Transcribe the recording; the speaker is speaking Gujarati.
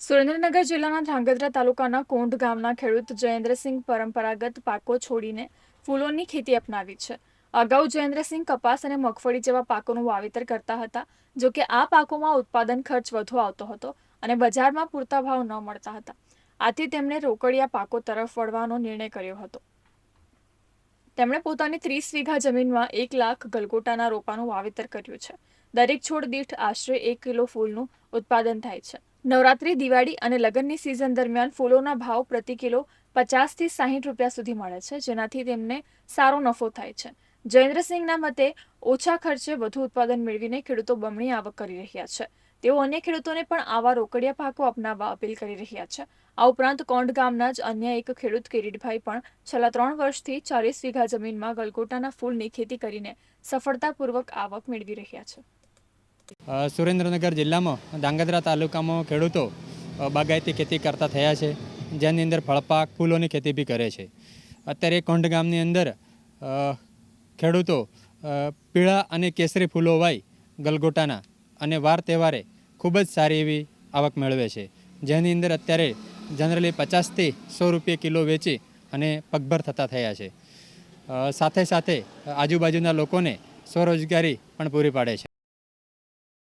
સુરેન્દ્રનગર જિલ્લાના ધ્રાંગધ્રા તાલુકાના કોંઢ ગામના ખેડૂત જયેન્દ્રસિંહ પરંપરાગત પાકો છોડીને ફૂલોની ખેતી અપનાવી છે. અગાઉ જયેન્દ્રસિંહ કપાસ અને મગફળી જેવા પાકોનું વાવેતર કરતા હતા, જો કે આ પાકોમાં ઉત્પાદન ખર્ચ વધુ આવતો હતો અને બજારમાં પૂરતા ભાવ ન મળતા હતા. આથી તેમણે રોકડિયા પાકો તરફ વળવાનો નિર્ણય કર્યો હતો. તેમણે પોતાની ત્રીસ વીઘા જમીનમાં એક લાખ ગલગોટાના રોપાનું વાવેતર કર્યું છે. દરેક છોડ દીઠ આશરે એક કિલો ફૂલનું ઉત્પાદન થાય છે. નવરાત્રી, દિવાળી અને લગ્નની સિઝન દરમિયાન ફૂલોના ભાવ પ્રતિ કિલો પચાસથી સાહીઠ રૂપિયા સુધી મળે છે, જેનાથી તેમને સારો નફો થાય છે. જયેન્દ્રસિંહના મતે, ઓછા ખર્ચે વધુ ઉત્પાદન મેળવીને ખેડૂતો બમણી આવક કરી રહ્યા છે. તેઓ અન્ય ખેડૂતોને પણ આવા રોકડિયા પાકો અપનાવવા અપીલ કરી રહ્યા છે. આ ઉપરાંત કોંડ ગામના જ અન્ય એક ખેડૂત કિરીટભાઈ પણ છેલ્લા ત્રણ વર્ષથી ચાલીસ વીઘા જમીનમાં ગલગોટાના ફૂલની ખેતી કરીને સફળતાપૂર્વક આવક મેળવી રહ્યા છે. સુરેન્દ્રનગર જિલ્લામાં ધાંગધ્રા તાલુકામાં ખેડૂતો બાગાયતી ખેતી કરતા થયા છે. જેની અંદર ફળપાક, ફૂલોની ખેતી બી કરે છે. અત્યારે કોંઢ ગામની અંદર ખેડૂતો પીળા અને કેસરી ફૂલો વાઈ ગલગોટાના અને વાર તહેવારે ખૂબ જ સારી એવી આવક મેળવે છે. જેની અંદર અત્યારે જનરલી પચાસથી સો રૂપિયા કિલો વેચી અને પગભર થતા થયા છે. સાથે સાથે આજુબાજુના લોકોને સ્વરોજગારી પણ પૂરી પાડે છે.